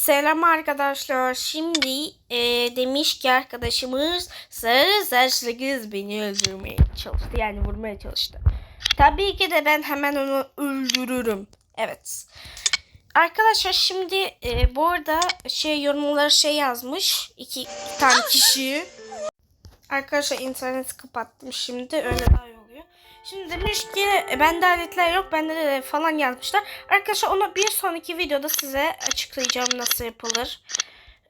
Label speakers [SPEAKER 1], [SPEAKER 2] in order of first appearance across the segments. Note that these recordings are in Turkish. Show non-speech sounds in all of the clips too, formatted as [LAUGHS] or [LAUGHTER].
[SPEAKER 1] Selam arkadaşlar. Şimdi e, demiş ki arkadaşımız sarı saçlı kız beni öldürmeye çalıştı. Yani vurmaya çalıştı. Tabii ki de ben hemen onu öldürürüm. Evet. Arkadaşlar şimdi e, bu arada şey yorumlara şey yazmış. iki, tane kişi. Arkadaşlar internet kapattım şimdi. Öyle daha iyi oluyor. Şimdi demiş ki e, bende aletler yok. Bende de falan yazmışlar. Arkadaşlar onu bir sonraki videoda size açıklayacağım nasıl yapılır.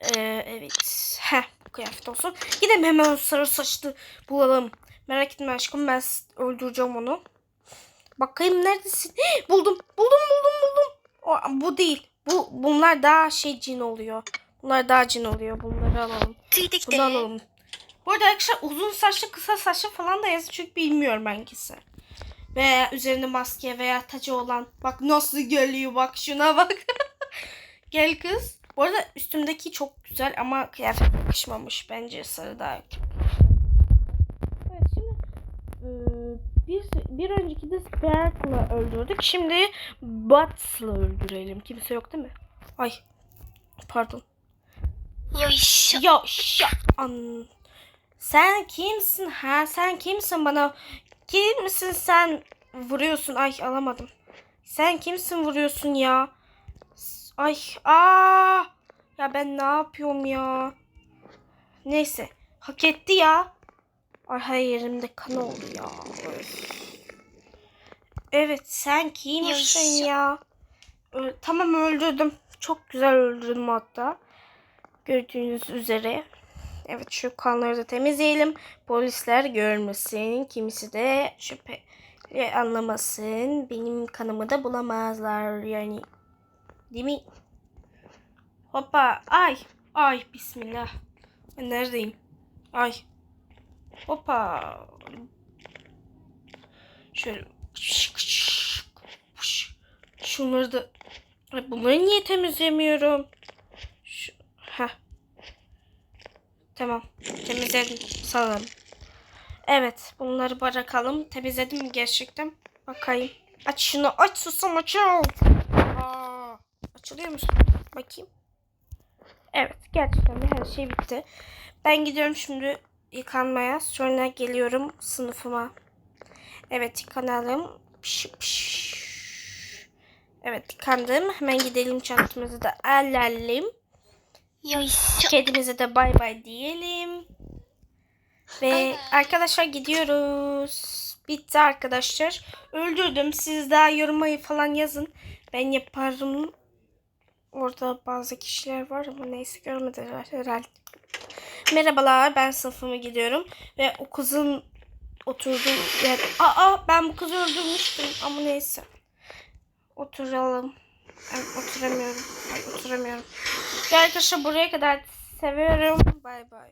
[SPEAKER 1] Ee, evet. Heh bu kıyafet olsun. Gidelim hemen o sarı saçlı bulalım. Merak etme aşkım ben öldüreceğim onu. Bakayım neredesin? Hii, buldum. Buldum buldum buldum. O, bu değil. Bu bunlar daha şey cin oluyor. Bunlar daha cin oluyor. Bunları alalım. Bunu alalım. Bu arada arkadaşlar uzun saçlı kısa saçlı falan da yazın çünkü bilmiyorum hangisi. Veya üzerinde maske veya tacı olan. Bak nasıl geliyor bak şuna bak. [LAUGHS] Gel kız. Bu arada üstümdeki çok güzel ama kıyafet yakışmamış bence sarı daha. Evet şimdi bir, bir önceki de Berk'la öldürdük. Şimdi Bats'la öldürelim. Kimse yok değil mi? Ay pardon. Yaşa. Yaşa. An sen kimsin ha? Sen kimsin bana? Kimsin sen? Vuruyorsun. Ay alamadım. Sen kimsin vuruyorsun ya? Ay aa. Ya ben ne yapıyorum ya? Neyse. Hak etti ya. Ay her yerimde kan oldu ya. Evet sen kimsin ya? Ö- tamam öldürdüm. Çok güzel öldürdüm hatta. Gördüğünüz üzere. Evet şu kanları da temizleyelim. Polisler görmesin. Kimisi de şüphe anlamasın. Benim kanımı da bulamazlar yani. Değil mi? Hoppa. Ay. Ay. Bismillah. Ben neredeyim? Ay. Hoppa. Şöyle. Şunları da. Bunları niye temizlemiyorum? Şu, heh. Tamam. Temizledim sanırım. Evet. Bunları bırakalım. Temizledim mi gerçekten? Bakayım. Aç şunu. Aç susam açıl. Açılıyor musun? Bakayım. Evet. Gerçekten de her şey bitti. Ben gidiyorum şimdi yıkanmaya. Sonra geliyorum sınıfıma. Evet yıkanalım. Pış, pış. Evet yıkandım. Hemen gidelim çantamızı da alalım. Kedinize de bay bay diyelim. Ve arkadaşlar gidiyoruz. Bitti arkadaşlar. Öldürdüm. Siz daha yorumayı falan yazın. Ben yaparım. Orada bazı kişiler var ama neyse görmediler herhalde. Merhabalar ben sınıfıma gidiyorum. Ve o kızın oturduğu yer... Aa ben bu kızı öldürmüştüm ama neyse. Oturalım. Ay, oturamıyorum. Ay, oturamıyorum. Arkadaşlar buraya kadar seviyorum. Bay bay.